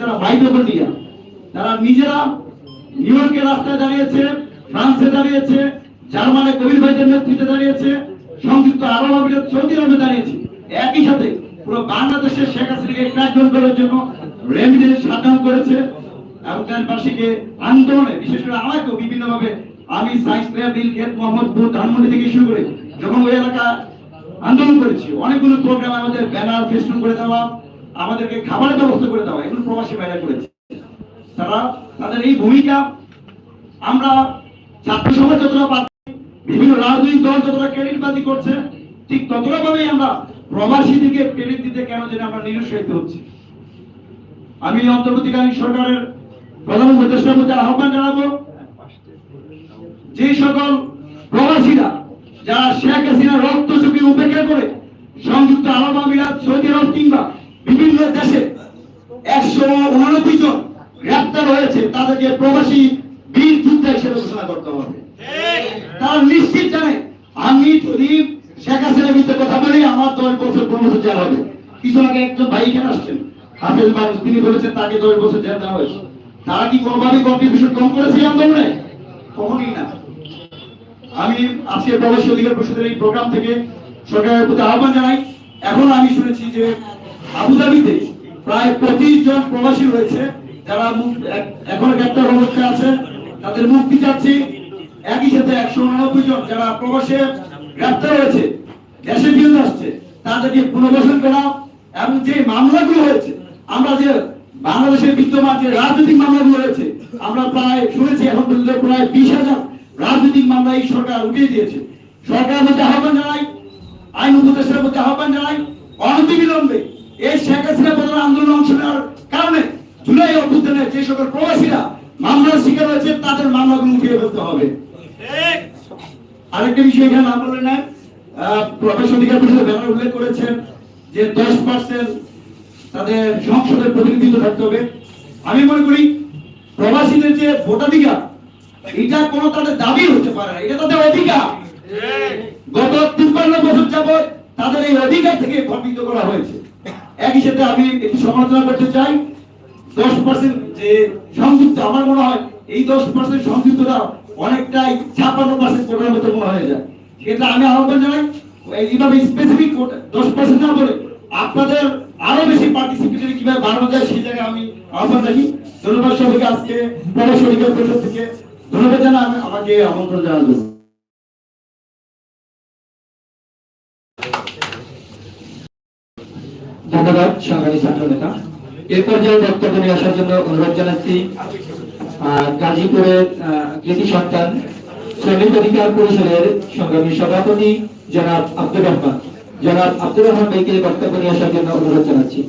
যারা মাইগ্রেশনিয়া তারা নিজেরা নিউ ইয়র্কের রাস্তায় দাঁড়িয়েছে, ফ্রান্সে দাঁড়িয়েছে, জার্মানে কবির ভাইদের নেতৃত্বে দাঁড়িয়েছে, সংযুক্ত আরব আমিরাত, সৌদি আরবে দাঁড়িয়েছে। একই সাথে পুরো বাংলাদেশের শেখ হাসিনাকে ট্র্যাকডাউন করার জন্য রেমিডেন্স শাটডাউন করেছে দেশবাসীকে আন্দোলনে, বিশেষ করে আমাকেও বিভিন্ন ভাবে আমি প্লেয়ার বিল গেট মোহাম্মদপুর ধানমন্ডি থেকে শুরু করে যখন ওই এলাকা আন্দোলন করেছি, অনেকগুলো প্রোগ্রাম আমাদের ব্যানার ফেস্টুন করে দেওয়া আমাদেরকে খাবারের ব্যবস্থা করে দেওয়া এগুলো প্রবাসী বাইরে করেছে। তারা তাদের এই ভূমিকা আমরা ছাত্র সমাজ যতটা পাচ্ছি বিভিন্ন রাজনৈতিক দল যতটা ক্রেডিট বাজি করছে, ঠিক ততটা ভাবেই আমরা প্রবাসীদেরকে ক্রেডিট দিতে কেন যেন আমরা নিরুৎসাহিত হচ্ছি। আমি অন্তর্বর্তীকালীন সরকারের প্রধান উপদেষ্টার মধ্যে আহ্বান জানাব যে সকল প্রবাসীরা, যারা শেখ হাসিনার রক্ত ঝুঁকি উপেক্ষা করে সংযুক্ত আরব আমিরাত সৌদি আরব কিংবা বিভিন্ন দেশে একশো উনানব্বই জন গ্রেপ্তার হয়েছে তাদেরকে প্রবাসী বীর যোদ্ধা হিসেবে ঘোষণা করতে হবে। তারা নিশ্চিত জানে আমি যদি শেখ হাসিনার বিরুদ্ধে কথা বলি, আমার দশ বছর পনেরো জেল হবে। কিছু আগে একজন ভাই এখানে আসছেন, হাফেজ মানুষ তিনি বলেছেন তাকে দশ বছর জেল দেওয়া হয়েছে। তারা কি কোনোভাবে কন্ট্রিবিউশন কম করেছে আন্দোলনে? কখনই না। আমি আজকে প্রবাসী অধিকার পরিষদের এই প্রোগ্রাম থেকে সরকারের প্রতি আহ্বান জানাই। এখন আমি শুনেছি যে আবুধাবিতে প্রায় পঁচিশ জন প্রবাসী রয়েছে। যারা এখনও গ্রেপ্তার অবস্থায় আছে, তাদের মুক্তি চাচ্ছি। একই সাথে একশো উননব্বই জন যারা প্রবাসে গ্রেপ্তার হয়েছে, দেশে ফিরে আসছে, তাদেরকে পুনর্বাসন করা এবং যে মামলাগুলো হয়েছে, আমরা যে বাংলাদেশের বিদ্যমান যে রাজনৈতিক মামলাগুলো হয়েছে, আমরা প্রায় শুনেছি এখন পর্যন্ত প্রায় বিশ হাজার রাজনৈতিক মামলা এই সরকার উঠিয়ে দিয়েছে। সরকারের মধ্যে আহ্বান জানাই, আইন উপদেশের মধ্যে আহ্বান জানাই, অনতিবিলম্বে এই শেখ হাসিনা প্রধান আন্দোলন অংশ নেওয়ার কারণে জুলাই অভ্যুত্থানে যে সকল প্রবাসীরা মামলার শিকার হয়েছে তাদের উঠিয়ে ফেলতে হবে? আরেকটা বিষয় এখানে না বলে না প্রফেসর অধিকার পরিষদের ব্যানার উল্লেখ করেছেন যে দশ পার্সেন্ট তাদের সংসদের প্রতিনিধিত্ব থাকতে হবে। আমি মনে করি প্রবাসীদের যে ভোটাধিকার, এটা কোনো তাদের দাবি হতে পারে না, এটা তাদের অধিকার। গত তিপ্পান্ন বছর যাবৎ তাদের এই অধিকার থেকে বঞ্চিত করা হয়েছে। একই সাথে আমি একটু সমালোচনা করতে চাই। দশ পার্সেন্ট যে সংযুক্ত, আমার মনে হয় এই দশ পার্সেন্ট সংযুক্তটা অনেকটাই ছাপ্পান্ন পার্সেন্ট কোটার মতো মনে হয়ে যায়। সেটা আমি আহ্বান জানাই এইভাবে স্পেসিফিক দশ পার্সেন্ট না বলে আপনাদের আরও বেশি পার্টিসিপেশন কীভাবে বাড়ানো যায় সেই জায়গায় আমি আহ্বান রাখি। ধন্যবাদ সবাইকে আজকে পরশ অধিকার পরিষদ থেকে। ধন্যবাদ জানা আমাকে আমন্ত্রণ জন্য ধন্যবাদ সংগ্রামী ছাত্র নেতা। এ পর্যায়ে বক্তব্য নিয়ে আসার জন্য অনুরোধ জানাচ্ছি। গাজীপুরের কৃতি সন্তান শ্রমিক অধিকার পরিষদের সংগ্রামী সভাপতি জনাব আব্দুর রহমান। জনাব আব্দুর রহমান ভাইকে বক্তব্য নিয়ে আসার জন্য অনুরোধ জানাচ্ছি।